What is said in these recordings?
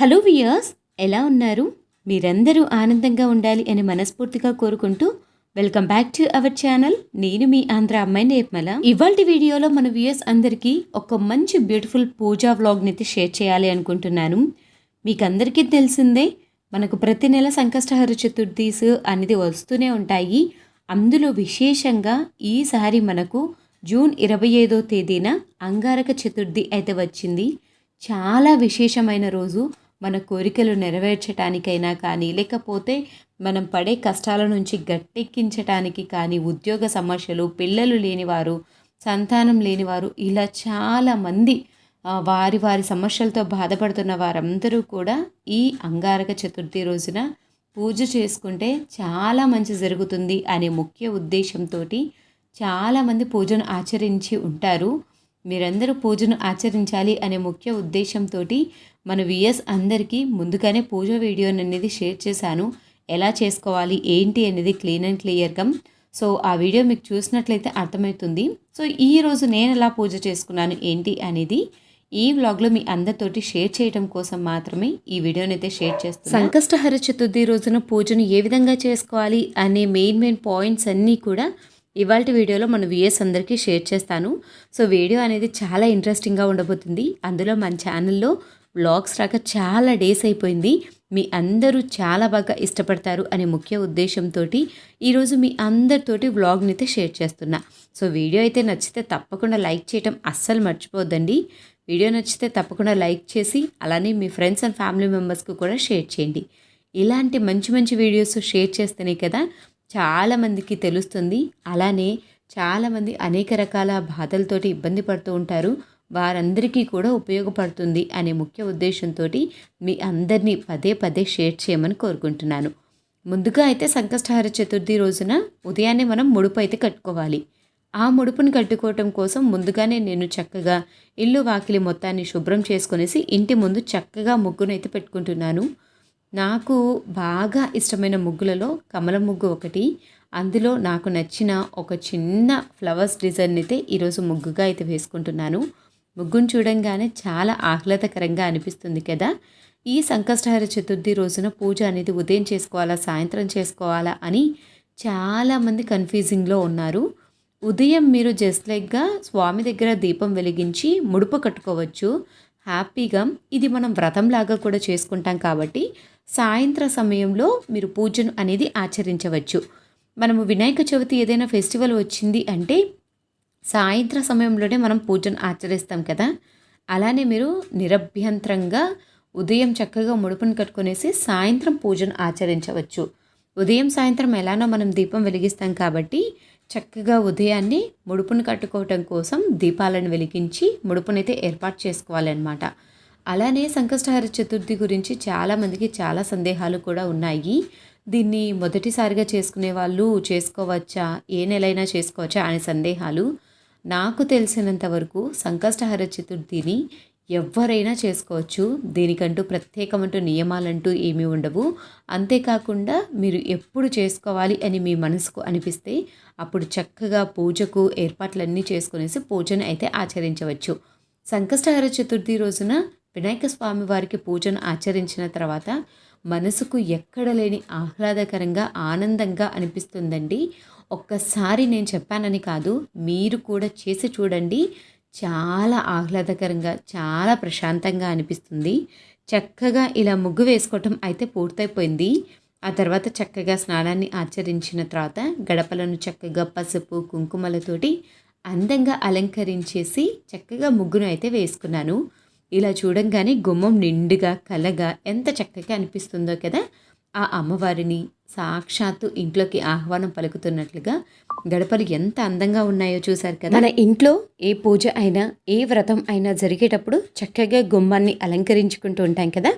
Hello viewers ఎలా ఉన్నారు? మీరందరూ ఆనందంగా ఉండాలి అని మనస్ఫూర్తిగా కోరుకుంటూ welcome back to our channel. నేను మీ ఆంధ్ర అమ్మాయి నేర్మల. ఇవాళ వీడియోలో మన వ్యూయర్స్ అందరికీ ఒక మంచి బ్యూటిఫుల్ పూజా వ్లాగ్ని అయితే షేర్ చేయాలి అనుకుంటున్నాను. మీకు అందరికీ తెలిసిందే మనకు ప్రతి నెల సంకష్టహర చతుర్థీస్ అనేది వస్తూనే ఉంటాయి. అందులో విశేషంగా ఈసారి మనకు జూన్ ఇరవై ఐదో తేదీన అంగారక చతుర్థి అయితే వచ్చింది. చాలా విశేషమైన రోజు. మన కోరికలు నెరవేర్చడానికైనా కానీ లేకపోతే మనం పడే కష్టాల నుంచి గట్టెక్కించటానికి కానీ ఉద్యోగ సమస్యలు పిల్లలు లేనివారు సంతానం లేనివారు ఇలా చాలామంది వారి వారి సమస్యలతో బాధపడుతున్న వారందరూ కూడా ఈ అంగారక చతుర్థి రోజున పూజ చేసుకుంటే చాలా మంచి జరుగుతుంది అనే ముఖ్య ఉద్దేశంతో చాలామంది పూజను ఆచరించి ఉంటారు. మీరందరూ పూజను ఆచరించాలి అనే ముఖ్య ఉద్దేశంతో మన విఎస్ అందరికీ ముందుగానే పూజ వీడియోని అనేది షేర్ చేశాను. ఎలా చేసుకోవాలి ఏంటి అనేది క్లీన్ అండ్ క్లియర్గా సో ఆ వీడియో మీకు చూసినట్లయితే అర్థమవుతుంది. సో ఈ రోజు నేను ఎలా పూజ చేసుకున్నాను ఏంటి అనేది ఈ వ్లాగ్లో మీ అందరితోటి షేర్ చేయడం కోసం మాత్రమే ఈ వీడియోని అయితే షేర్ చేస్తాను సంకష్టహర చతుర్థి రోజున పూజను ఏ విధంగా చేసుకోవాలి అనే మెయిన్ మెయిన్ పాయింట్స్ అన్నీ కూడా ఇవాళ వీడియోలో మన విఎస్ అందరికీ షేర్ చేస్తాను. సో వీడియో అనేది చాలా ఇంట్రెస్టింగ్గా ఉండబోతుంది. అందులో మన ఛానల్లో వ్లాగ్స్ రాక చాలా డేస్ అయిపోయింది. మీ అందరూ చాలా బాగా ఇష్టపడతారు అనే ముఖ్య ఉద్దేశంతో ఈరోజు మీ అందరితోటి వ్లాగ్ని అయితే షేర్ చేస్తున్నా. సో వీడియో అయితే నచ్చితే తప్పకుండా లైక్ చేయటం అస్సలు మర్చిపోద్దండి వీడియో నచ్చితే తప్పకుండా లైక్ చేసి అలానే మీ ఫ్రెండ్స్ అండ్ ఫ్యామిలీ మెంబర్స్కి కూడా షేర్ చేయండి. ఇలాంటి మంచి మంచి వీడియోస్ షేర్ చేస్తేనే కదా చాలామందికి తెలుస్తుంది. అలానే చాలామంది అనేక రకాల బాధలతోటి ఇబ్బంది పడుతూ ఉంటారు. వారందరికీ కూడా ఉపయోగపడుతుంది అనే ముఖ్య ఉద్దేశంతో మీ అందరినీ పదే పదే షేర్ చేయమని కోరుకుంటున్నాను. ముందుగా అయితే సంకష్టహార చతుర్థి రోజున ఉదయాన్నే మనం ముడుపు అయితే కట్టుకోవాలి. ఆ ముడుపుని కట్టుకోవటం కోసం ముందుగానే నేను చక్కగా ఇల్లు వాకిలి మొత్తాన్ని శుభ్రం చేసుకునేసి ఇంటి ముందు చక్కగా ముగ్గునైతే పెట్టుకుంటున్నాను. నాకు బాగా ఇష్టమైన ముగ్గులలో కమల ముగ్గు ఒకటి. అందులో నాకు నచ్చిన ఒక చిన్న ఫ్లవర్స్ డిజైన్ అయితే ఈరోజు ముగ్గుగా అయితే వేసుకుంటున్నాను. ముగ్గును చూడంగానే చాలా ఆహ్లాదకరంగా అనిపిస్తుంది కదా. ఈ సంకష్టహార చతుర్థి రోజున పూజ అనేది ఉదయం చేసుకోవాలా సాయంత్రం చేసుకోవాలా అని చాలామంది కన్ఫ్యూజింగ్లో ఉన్నారు. ఉదయం మీరు జస్ట్ లైక్గా స్వామి దగ్గర దీపం వెలిగించి ముడుపు కట్టుకోవచ్చు. హ్యాపీగా ఇది మనం వ్రతంలాగా కూడా చేసుకుంటాం కాబట్టి సాయంత్ర సమయంలో మీరు పూజను అనేది ఆచరించవచ్చు. మనము వినాయక చవితి ఏదైనా ఫెస్టివల్ వచ్చింది అంటే సాయంత్ర సమయంలోనే మనం పూజను ఆచరిస్తాం కదా. అలానే మీరు నిరభ్యంతరంగా ఉదయం చక్కగా ముడుపును కట్టుకునేసి సాయంత్రం పూజను ఆచరించవచ్చు. ఉదయం సాయంత్రం ఎలానో మనం దీపం వెలిగిస్తాం కాబట్టి చక్కగా ఉదయాన్నే ముడుపును కట్టుకోవటం కోసం దీపాలను వెలిగించి ముడుపునైతే ఏర్పాటు చేసుకోవాలన్నమాట. అలానే సంకష్టహార చతుర్థి గురించి చాలామందికి చాలా సందేహాలు కూడా ఉన్నాయి. దీన్ని మొదటిసారిగా చేసుకునే వాళ్ళు చేసుకోవచ్చా? ఏ నెలైనా చేసుకోవచ్చా? అనే సందేహాలు నాకు తెలిసినంత వరకు సంకష్టహార చతుర్థిని ఎవరైనా చేసుకోవచ్చు. దీనికంటూ ప్రత్యేకమంటూ నియమాలంటూ ఏమీ ఉండవు. అంతేకాకుండా మీరు ఎప్పుడు చేసుకోవాలి అని మీ మనసుకు అనిపిస్తే అప్పుడు చక్కగా పూజకు ఏర్పాట్లన్నీ చేసుకునేసి పూజను అయితే ఆచరించవచ్చు. సంకష్టహార చతుర్థి రోజున వినాయక స్వామి వారికి పూజను ఆచరించిన తర్వాత మనసుకు ఎక్కడ లేని ఆహ్లాదకరంగా ఆనందంగా అనిపిస్తుందండి. ఒక్కసారి నేను చెప్పానని కాదు మీరు కూడా చేసి చూడండి. చాలా ఆహ్లాదకరంగా చాలా ప్రశాంతంగా అనిపిస్తుంది. చక్కగా ఇలా ముగ్గు వేసుకోవటం అయితే పూర్తయిపోయింది. ఆ తర్వాత చక్కగా స్నానాన్ని ఆచరించిన తర్వాత గడపలను చక్కగా పసుపు కుంకుమలతోటి అందంగా అలంకరించేసి చక్కగా ముగ్గును అయితే వేసుకున్నాను. ఇలా చూడంగానే గుమ్మం నిండుగా కలగా ఎంత చక్కగా అనిపిస్తుందో కదా. ఆ అమ్మవారిని సాక్షాత్తు ఇంట్లోకి ఆహ్వానం పలుకుతున్నట్లుగా గడపలు ఎంత అందంగా ఉన్నాయో చూశారు కదా. మన ఇంట్లో ఏ పూజ అయినా ఏ వ్రతం అయినా జరిగేటప్పుడు చక్కగా గుమ్మాన్ని అలంకరించుకుంటూ ఉంటాం కదా.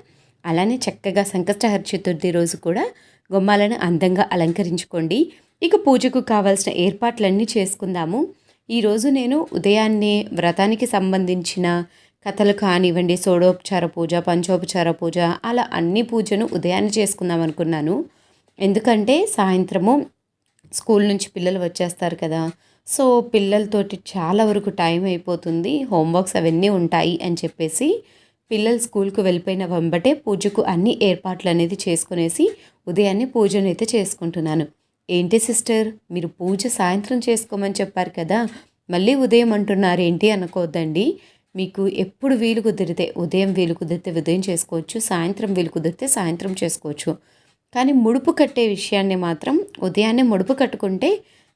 అలానే చక్కగా సంకష్టహర చతుర్థి రోజు కూడా గుమ్మాలను అందంగా అలంకరించుకోండి. ఇక పూజకు కావాల్సిన ఏర్పాట్లన్నీ చేసుకుందాము. ఈరోజు నేను ఉదయాన్నే వ్రతానికి సంబంధించిన కథలు కానివ్వండి షోడోపచార పూజ పంచోపచార పూజ అలా అన్ని పూజను ఉదయాన్నే చేసుకుందాం అనుకున్నాను ఎందుకంటే సాయంత్రము స్కూల్ నుంచి పిల్లలు వచ్చేస్తారు కదా సో పిల్లలతోటి చాలా వరకు టైం అయిపోతుంది. హోంవర్క్స్ అవన్నీ ఉంటాయి అని చెప్పేసి పిల్లలు స్కూల్కు వెళ్ళిపోయిన వెంబటే పూజకు అన్ని ఏర్పాట్లు అనేది చేసుకునేసి ఉదయాన్నే పూజను అయితే చేసుకుంటున్నాను. ఏంటి సిస్టర్? మీరు పూజ సాయంత్రం చేసుకోమని చెప్పారు కదా మళ్ళీ ఉదయం అంటున్నారు ఏంటి అనుకోవద్దండి మీకు ఎప్పుడు వీలు కుదిరితే ఉదయం వీలు కుదిరితే ఉదయం చేసుకోవచ్చు సాయంత్రం వీలు కుదిరితే సాయంత్రం చేసుకోవచ్చు. కానీ ముడుపు కట్టే విషయాన్ని మాత్రం ఉదయాన్నే ముడుపు కట్టుకుంటే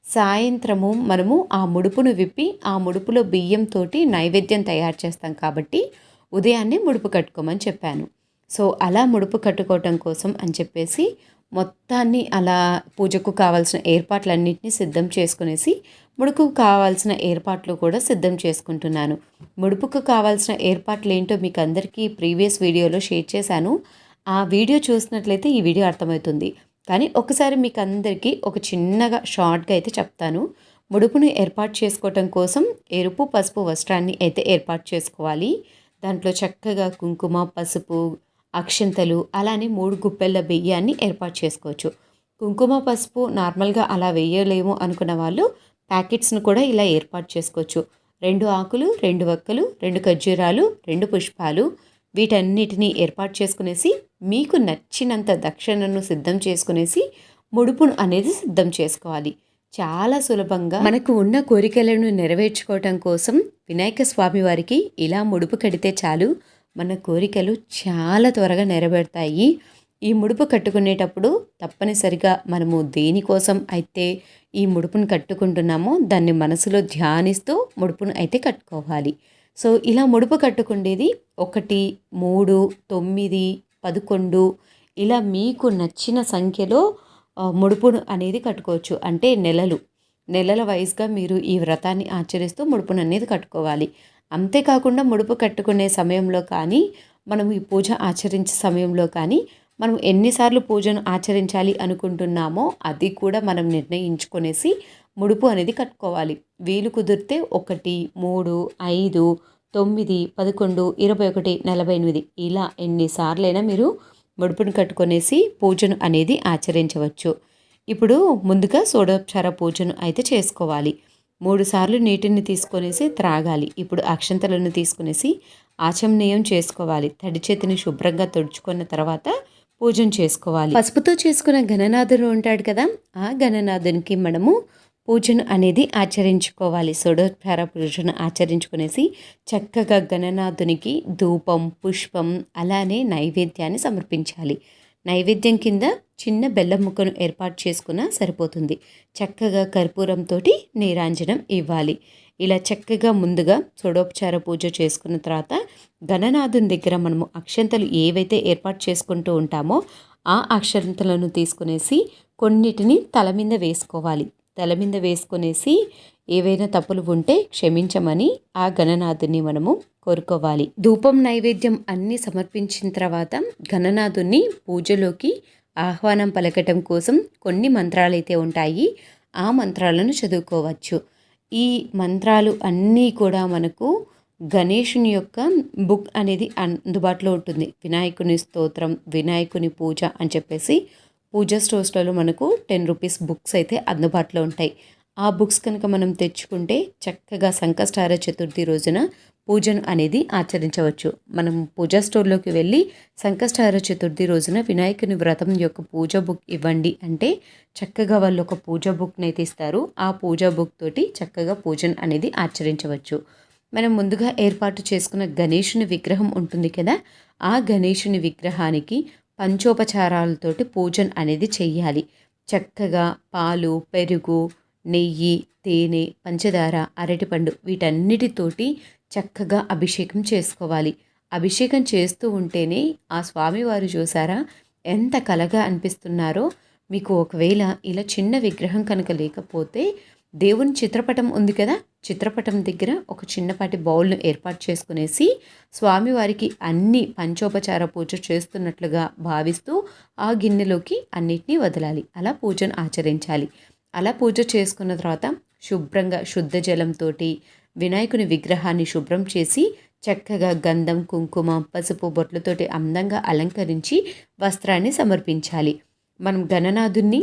సాయంత్రము మనము ఆ ముడుపును విప్పి ఆ ముడుపులో బియ్యంతో నైవేద్యం తయారు చేస్తాం కాబట్టి ఉదయాన్నే ముడుపు కట్టుకోమని చెప్పాను. సో అలా ముడుపు కట్టుకోవటం కోసం అని చెప్పేసి మొత్తాన్ని అలా పూజకు కావాల్సిన ఏర్పాట్లన్నింటినీ సిద్ధం చేసుకునేసి ముడుపుకు కావాల్సిన ఏర్పాట్లు కూడా సిద్ధం చేసుకుంటున్నాను. ముడుపుకు కావాల్సిన ఏర్పాట్లు ఏంటో మీకు అందరికీ ప్రీవియస్ వీడియోలో షేర్ చేశాను. ఆ వీడియో చూసినట్లయితే ఈ వీడియో అర్థమవుతుంది. కానీ ఒకసారి మీకు అందరికీ ఒక చిన్నగా షార్ట్గా అయితే చెప్తాను. ముడుపును ఏర్పాటు చేసుకోవటం కోసం ఎరుపు పసుపు వస్త్రాన్ని అయితే ఏర్పాటు చేసుకోవాలి. దాంట్లో చక్కగా కుంకుమ పసుపు అక్షంతలు అలానే మూడు గుప్పెళ్ళ బియ్యాన్ని ఏర్పాటు చేసుకోవచ్చు. కుంకుమ పసుపు నార్మల్గా అలా వేయలేము అనుకున్న వాళ్ళు ప్యాకెట్స్ను కూడా ఇలా ఏర్పాటు చేసుకోవచ్చు. రెండు ఆకులు రెండు వక్కలు రెండు ఖర్జూరాలు రెండు పుష్పాలు వీటన్నిటిని ఏర్పాటు చేసుకునేసి మీకు నచ్చినంత దక్షిణను సిద్ధం చేసుకునేసి ముడుపును అనేది సిద్ధం చేసుకోవాలి. చాలా సులభంగా మనకు ఉన్న కోరికలను నెరవేర్చుకోవటం కోసం వినాయక స్వామి వారికి ఇలా ముడుపు కడితే చాలు. మన కోరికలు చాలా త్వరగా నెరవేరుతాయి. ఈ ముడుపు కట్టుకునేటప్పుడు తప్పనిసరిగా మనము దేనికోసం అయితే ఈ ముడుపును కట్టుకుంటున్నామో దాన్ని మనసులో ధ్యానిస్తూ ముడుపును అయితే కట్టుకోవాలి. సో ఇలా ముడుపు కట్టుకుండేది ఒకటి మూడు తొమ్మిది పదకొండు ఇలా మీకు నచ్చిన సంఖ్యలో ముడుపును అనేది కట్టుకోవచ్చు. అంటే నెలలు. నెలల వైజ్గా మీరు ఈ వ్రతాన్ని ఆచరిస్తూ ముడుపును అనేది కట్టుకోవాలి. అంతేకాకుండా ముడుపు కట్టుకునే సమయంలో కానీ మనం ఈ పూజ ఆచరించే సమయంలో కానీ మనం ఎన్నిసార్లు పూజను ఆచరించాలి అనుకుంటున్నామో అది కూడా మనం నిర్ణయించుకునేసి ముడుపు అనేది కట్టుకోవాలి. వీలు కుదిరితే ఒకటి మూడు ఐదు తొమ్మిది పదకొండు ఇరవై ఒకటి నలభై ఎనిమిది ఇలా ఎన్నిసార్లైనా మీరు ముడుపును కట్టుకొనేసి పూజను అనేది ఆచరించవచ్చు. ఇప్పుడు ముందుగా సోడోపచార పూజను అయితే చేసుకోవాలి. మూడు సార్లు నీటిని తీసుకొనేసి త్రాగాలి. ఇప్పుడు అక్షంతలను తీసుకునేసి ఆచమనీయం చేసుకోవాలి. తడి చేతిని శుభ్రంగా తుడుచుకున్న తర్వాత పూజను చేసుకోవాలి. పసుపుతో చేసుకున్న గణనాథుడు ఉంటాడు కదా ఆ గణనాథునికి మనము పూజను అనేది ఆచరించుకోవాలి. సోడోపచార పూజను ఆచరించుకునేసి చక్కగా గణనాథునికి ధూపం పుష్పం అలానే నైవేద్యాన్ని సమర్పించాలి. నైవేద్యం కింద చిన్న బెల్లం ముక్కను ఏర్పాటు చేసుకున్నా సరిపోతుంది. చక్కగా కర్పూరంతో నీరాంజనం ఇవ్వాలి. ఇలా చక్కగా ముందుగా సోడోపచార పూజ చేసుకున్న తర్వాత గణనాథుని దగ్గర మనము అక్షంతలు ఏవైతే ఏర్పాటు చేసుకుంటూ ఉంటామో ఆ అక్షంతలను తీసుకునేసి కొన్నిటిని తల మీద వేసుకోవాలి. తల మీద వేసుకునేసి ఏవైనా తప్పులు ఉంటే క్షమించమని ఆ గణనాథుని మనము కోరుకోవాలి. ధూపం నైవేద్యం అన్నీ సమర్పించిన తర్వాత గణనాథుని పూజలోకి ఆహ్వానం పలకటం కోసం కొన్ని మంత్రాలైతే ఉంటాయి. ఆ మంత్రాలను చదువుకోవచ్చు. ఈ మంత్రాలు అన్నీ కూడా మనకు గణేషుని యొక్క బుక్ అనేది అందుబాటులో ఉంటుంది. వినాయకుని స్తోత్రం వినాయకుని పూజ అని చెప్పేసి పూజ స్టోర్స్లలో మనకు టెన్ రూపీస్ బుక్స్ అయితే అందుబాటులో ఉంటాయి. ఆ బుక్స్ కనుక మనం తెచ్చుకుంటే చక్కగా సంకష్టార చతుర్థి రోజున పూజను అనేది ఆచరించవచ్చు. మనం పూజా స్టోర్లోకి వెళ్ళి సంకష్టార చతుర్థి రోజున వినాయకుని వ్రతం యొక్క పూజ బుక్ ఇవ్వండి అంటే చక్కగా వాళ్ళు ఒక పూజ బుక్ని అయితే ఇస్తారు. ఆ పూజా బుక్ తోటి చక్కగా పూజను అనేది ఆచరించవచ్చు. మనం ముందుగా ఏర్పాటు చేసుకున్న గణేషుని విగ్రహం ఉంటుంది కదా? ఆ గణేషుని విగ్రహానికి పంచోపచారాలతోటి పూజను అనేది చెయ్యాలి. చక్కగా పాలు పెరుగు నెయ్యి తేనె పంచదార అరటిపండు వీటన్నిటితోటి చక్కగా అభిషేకం చేసుకోవాలి. అభిషేకం చేస్తూ ఉంటేనే ఆ స్వామివారు చూసారా ఎంత కలగా అనిపిస్తున్నారో. మీకు ఒకవేళ ఇలా చిన్న విగ్రహం కనుక లేకపోతే దేవుని చిత్రపటం ఉంది కదా. చిత్రపటం దగ్గర ఒక చిన్నపాటి బౌల్ను ఏర్పాటు చేసుకునేసి స్వామివారికి అన్ని పంచోపచార పూజ చేస్తున్నట్లుగా భావిస్తూ ఆ గిన్నెలోకి అన్నిటినీ వదలాలి. అలా పూజను ఆచరించాలి. అలా పూజ చేసుకున్న తర్వాత శుభ్రంగా శుద్ధ జలంతో వినాయకుని విగ్రహాన్ని శుభ్రం చేసి చక్కగా గంధం కుంకుమ పసుపు బొట్లతోటి అందంగా అలంకరించి వస్త్రాన్ని సమర్పించాలి. మనం గణనాథుణ్ణి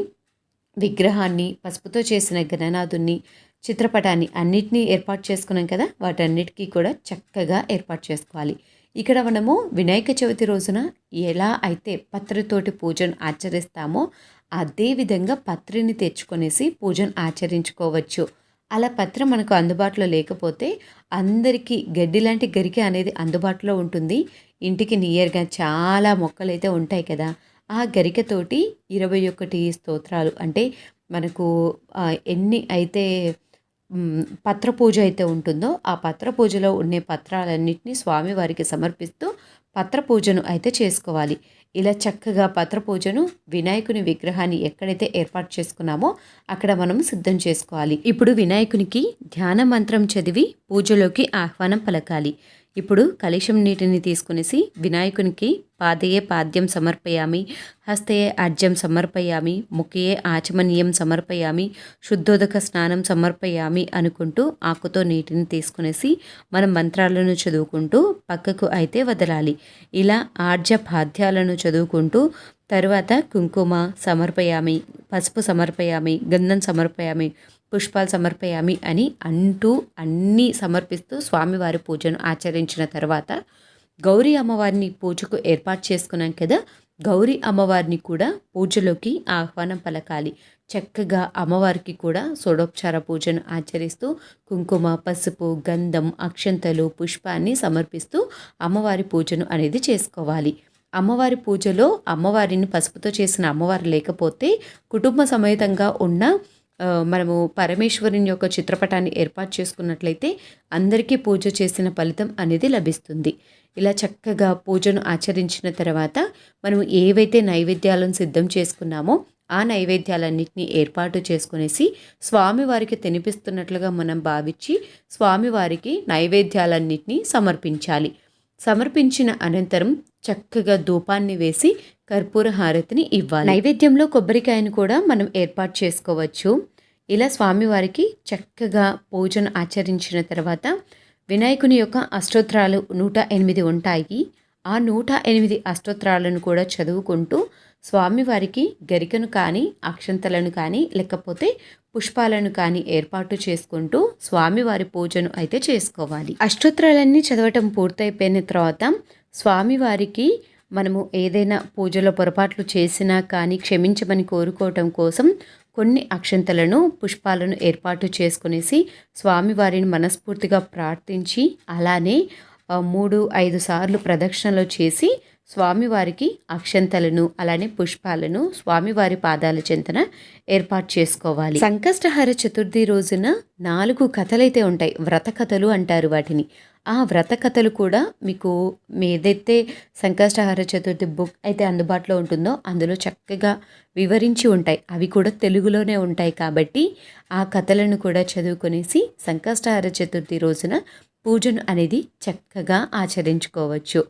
విగ్రహాన్ని పసుపుతో చేసిన గణనాథుణ్ణి చిత్రపటాన్ని అన్నిటినీ ఏర్పాటు చేసుకున్నాం కదా వాటన్నిటికీ కూడా చక్కగా ఏర్పాటు చేసుకోవాలి. ఇక్కడ మనము వినాయక చవితి రోజున ఎలా అయితే పత్రితోటి పూజను ఆచరిస్తామో అదే విధంగా పత్రిని తెచ్చుకొనేసి పూజను ఆచరించుకోవచ్చు. అలా పత్రం మనకు అందుబాటులో లేకపోతే అందరికీ గడ్డి లాంటి గరిక అనేది అందుబాటులో ఉంటుంది. ఇంటికి నియర్గా చాలా మొక్కలు అయితే ఉంటాయి కదా. ఆ గరికతోటి ఇరవై ఒకటి స్తోత్రాలు అంటే మనకు ఎన్ని అయితే పత్ర పూజ అయితే ఉంటుందో ఆ పత్ర పూజలో ఉండే పత్రాలన్నింటినీ స్వామివారికి సమర్పిస్తూ పత్ర పూజను అయితే చేసుకోవాలి. ఇలా చక్కగా పత్రపూజను వినాయకుని విగ్రహాన్ని ఎక్కడైతే ఏర్పాటు చేసుకున్నామో అక్కడ మనం సిద్ధం చేసుకోవాలి. ఇప్పుడు వినాయకునికి ధ్యాన మంత్రం చదివి పూజలోకి ఆహ్వానం పలకాలి. ఇప్పుడు కలుషం నీటిని తీసుకునేసి వినాయకునికి పాదయే పాద్యం సమర్పయామి హస్తయే అర్జం సమర్పయామి ముఖయే ఆచమనీయం సమర్పయామి శుద్ధోదక స్నానం సమర్పయామి అనుకుంటూ ఆకుతో నీటిని తీసుకునేసి మనం మంత్రాలను చదువుకుంటూ పక్కకు అయితే వదలాలి. ఇలా ఆర్జ పాద్యాలను చదువుకుంటూ తరువాత కుంకుమ సమర్పయామి పసుపు సమర్పయామి గంధం సమర్పయామి పుష్పాలు సమర్పయామి అని అంటూ అన్నీ సమర్పిస్తూ స్వామివారి పూజను ఆచరించిన తర్వాత గౌరీ అమ్మవారిని పూజకు ఏర్పాటు చేసుకున్నాం కదా గౌరీ అమ్మవారిని కూడా పూజలోకి ఆహ్వానం పలకాలి. చక్కగా అమ్మవారికి కూడా షోడోపచార పూజను ఆచరిస్తూ కుంకుమ పసుపు గంధం అక్షంతలు పుష్పాన్ని సమర్పిస్తూ అమ్మవారి పూజను అనేది చేసుకోవాలి. అమ్మవారి పూజలో అమ్మవారిని పసుపుతో చేసిన అమ్మవారు లేకపోతే కుటుంబ సమేతంగా ఉన్న మనము పరమేశ్వరుని యొక్క చిత్రపటాన్ని ఏర్పాటు చేసుకున్నట్లయితే అందరికీ పూజ చేసిన ఫలితం అనేది లభిస్తుంది. ఇలా చక్కగా పూజను ఆచరించిన తర్వాత మనం ఏవైతే నైవేద్యాలను సిద్ధం చేసుకున్నామో ఆ నైవేద్యాలన్నింటినీ ఏర్పాటు చేసుకునేసి స్వామివారికి తినిపిస్తున్నట్లుగా మనం భావించి స్వామివారికి నైవేద్యాలన్నింటినీ సమర్పించాలి. సమర్పించిన అనంతరం చక్కగా ధూపాన్ని వేసి కర్పూర హారతిని ఇవ్వాలి. నైవేద్యంలో కొబ్బరికాయను కూడా మనం ఏర్పాటు చేసుకోవచ్చు. ఇలా స్వామివారికి చక్కగా పూజను ఆచరించిన తర్వాత వినాయకుని యొక్క అష్టోత్తరాలు నూట ఎనిమిది ఉంటాయి. ఆ నూట ఎనిమిది అష్టోత్తరాలను కూడా చదువుకుంటూ స్వామివారికి గరికను కానీ అక్షంతలను కానీ లేకపోతే పుష్పాలను కానీ ఏర్పాటు చేసుకుంటూ స్వామివారి పూజను అయితే చేసుకోవాలి. అష్టోత్తరాలన్నీ చదవటం పూర్తయిపోయిన తర్వాత స్వామివారికి మనము ఏదైనా పూజలో పొరపాట్లు చేసినా కానీ క్షమించమని కోరుకోవటం కోసం కొన్ని అక్షంతలను పుష్పాలను ఏర్పాటు చేసుకునేసి స్వామివారిని మనస్ఫూర్తిగా ప్రార్థించి అలానే మూడు ఐదు సార్లు ప్రదక్షిణలు చేసి స్వామివారికి అక్షంతలను అలానే పుష్పాలను స్వామివారి పాదాల చెంతన ఏర్పాటు చేసుకోవాలి. సంకష్టహర చతుర్థి రోజున నాలుగు కథలైతే ఉంటాయి. వ్రత కథలు అంటారు వాటిని. ఆ వ్రత కథలు కూడా మీకు ఏదైతే సంకష్టహర చతుర్థి బుక్ అయితే అందుబాటులో ఉంటుందో అందులో చక్కగా వివరించి ఉంటాయి. అవి కూడా తెలుగులోనే ఉంటాయి కాబట్టి ఆ కథలను కూడా చదువుకునేసి సంకష్టహర చతుర్థి రోజున పూజను అనేది చక్కగా ఆచరించుకోవచ్చు.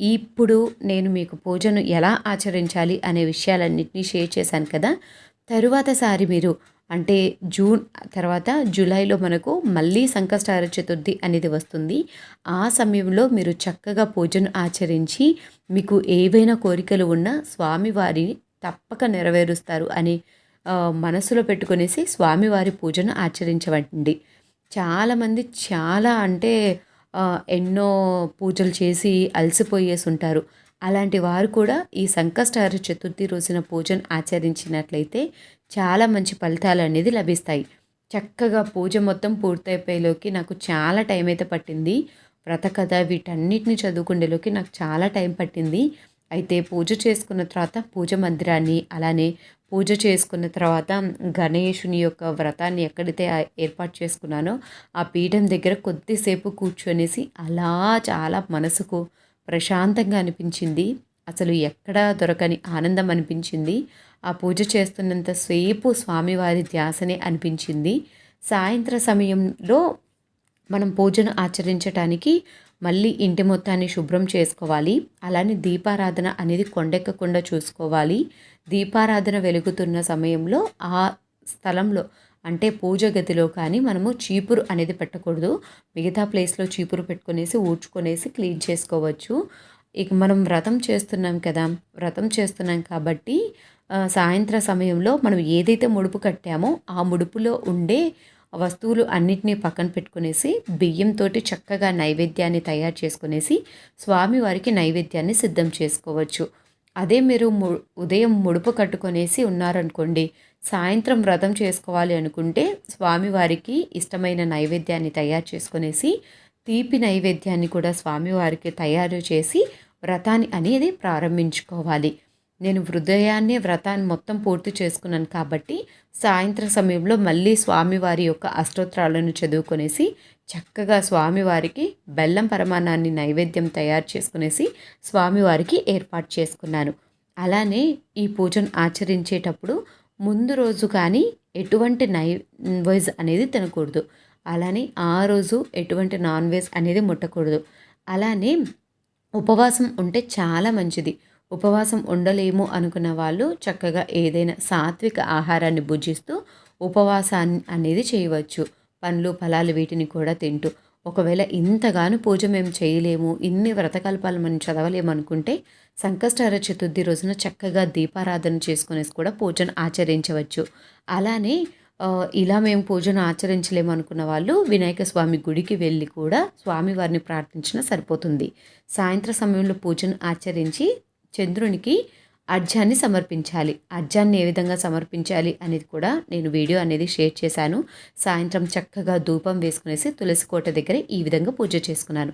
ఇప్పుడు నేను మీకు పూజను ఎలా ఆచరించాలి అనే విషయాలన్నింటినీ షేర్ చేశాను కదా. తరువాత సారి మీరు అంటే జూన్ తర్వాత జూలైలో మనకు మళ్ళీ సంకష్టార చతుర్థి అనేది వస్తుంది. ఆ సమయంలో మీరు చక్కగా పూజను ఆచరించి మీకు ఏవైనా కోరికలు ఉన్నా స్వామివారిని తప్పక నెరవేరుస్తారు అని మనసులో పెట్టుకునేసి స్వామివారి పూజను ఆచరించవండి. చాలామంది చాలా అంటే ఎన్నో పూజలు చేసి అలసిపోయేసి ఉంటారు అలాంటి వారు కూడా ఈ సంకష్టహర చతుర్థి రోజున పూజను ఆచరించినట్లయితే చాలా మంచి ఫలితాలు అనేది లభిస్తాయి. చక్కగా పూజ మొత్తం పూర్తయిపోయేలోకి నాకు చాలా టైం అయితే పట్టింది. వ్రత కథ వీటన్నిటిని చదువుకునేలోకి నాకు చాలా టైం పట్టింది. అయితే పూజ చేసుకున్న తర్వాత పూజ మందిరాన్ని అలానే పూజ చేసుకున్న తర్వాత గణేషుని యొక్క వ్రతాన్ని ఎక్కడైతే ఏర్పాటు చేసుకున్నానో ఆ పీఠం దగ్గర కొద్దిసేపు కూర్చొనేసి అలా చాలా మనసుకు ప్రశాంతంగా అనిపించింది. అసలు ఎక్కడా దొరకని ఆనందం అనిపించింది. ఆ పూజ చేస్తున్నంత సేపు స్వామివారి ధ్యాసనే అనిపించింది. సాయంత్ర సమయంలో మనం పూజను ఆచరించటానికి మళ్ళీ ఇంటి మొత్తాన్ని శుభ్రం చేసుకోవాలి. అలానే దీపారాధన అనేది కొండెక్కకుండా చూసుకోవాలి. దీపారాధన వెలుగుతున్న సమయంలో ఆ స్థలంలో అంటే పూజ గదిలో కానీ మనము చీపురు అనేది పెట్టకూడదు. మిగతా ప్లేస్లో చీపురు పెట్టుకునేసి ఊడ్చుకొనేసి క్లీన్ చేసుకోవచ్చు. ఇక మనం వ్రతం చేస్తున్నాం కదా వ్రతం చేస్తున్నాం కాబట్టి సాయంత్ర సమయంలో మనం ఏదైతే ముడుపు కట్టామో ఆ ముడుపులో ఉండే వస్తువులు అన్నిటినీ పక్కన పెట్టుకునేసి బియ్యంతో చక్కగా నైవేద్యాన్ని తయారు చేసుకునేసి స్వామివారికి నైవేద్యాన్ని సిద్ధం చేసుకోవచ్చు. అదే మీరు ము ఉదయం ముడుపు కట్టుకొనేసి ఉన్నారనుకోండి సాయంత్రం వ్రతం చేసుకోవాలి అనుకుంటే స్వామివారికి ఇష్టమైన నైవేద్యాన్ని తయారు చేసుకునేసి తీపి నైవేద్యాన్ని కూడా స్వామివారికి తయారు చేసి వ్రతాన్ని అనేది ప్రారంభించుకోవాలి. నేను హృదయాన్నే వ్రతాన్ని మొత్తం పూర్తి చేసుకున్నాను కాబట్టి సాయంత్రం సమయంలో మళ్ళీ స్వామివారి యొక్క అష్టోత్తరాలను చదువుకొనేసి చక్కగా స్వామివారికి బెల్లం పరమాణాన్ని నైవేద్యం తయారు చేసుకునేసి స్వామివారికి ఏర్పాటు చేసుకున్నాను. అలానే ఈ పూజను ఆచరించేటప్పుడు ముందు రోజు కానీ ఎటువంటి నై వెజ్ అనేది తినకూడదు. అలానే ఆ రోజు ఎటువంటి నాన్ వెజ్ అనేది ముట్టకూడదు. అలానే ఉపవాసం ఉంటే చాలా మంచిది. ఉపవాసం ఉండలేము అనుకున్న వాళ్ళు చక్కగా ఏదైనా సాత్విక ఆహారాన్ని భుజిస్తూ ఉపవాసాన్ని అనేది చేయవచ్చు. పండ్లు ఫలాలు వీటిని కూడా తింటూ. ఒకవేళ ఇంతగాను పూజ మేము చేయలేము ఇన్ని వ్రతకల్పాలు మనం చదవలేము అనుకుంటే సంకష్టహర చతుర్థి రోజున చక్కగా దీపారాధన చేసుకునేసి కూడా పూజను ఆచరించవచ్చు. అలానే ఇలా మేము పూజను ఆచరించలేము అనుకున్న వాళ్ళు వినాయక స్వామి గుడికి వెళ్ళి కూడా స్వామివారిని ప్రార్థించినా సరిపోతుంది. సాయంత్ర సమయంలో పూజను ఆచరించి చంద్రునికి అర్ఘ్యాన్ని సమర్పించాలి. అర్ఘ్యాన్ని ఏ విధంగా సమర్పించాలి అనేది కూడా నేను వీడియో అనేది షేర్ చేశాను. సాయంత్రం చక్కగా ధూపం వేసుకునేసి తులసి కోట దగ్గర ఈ విధంగా పూజ చేసుకున్నాను.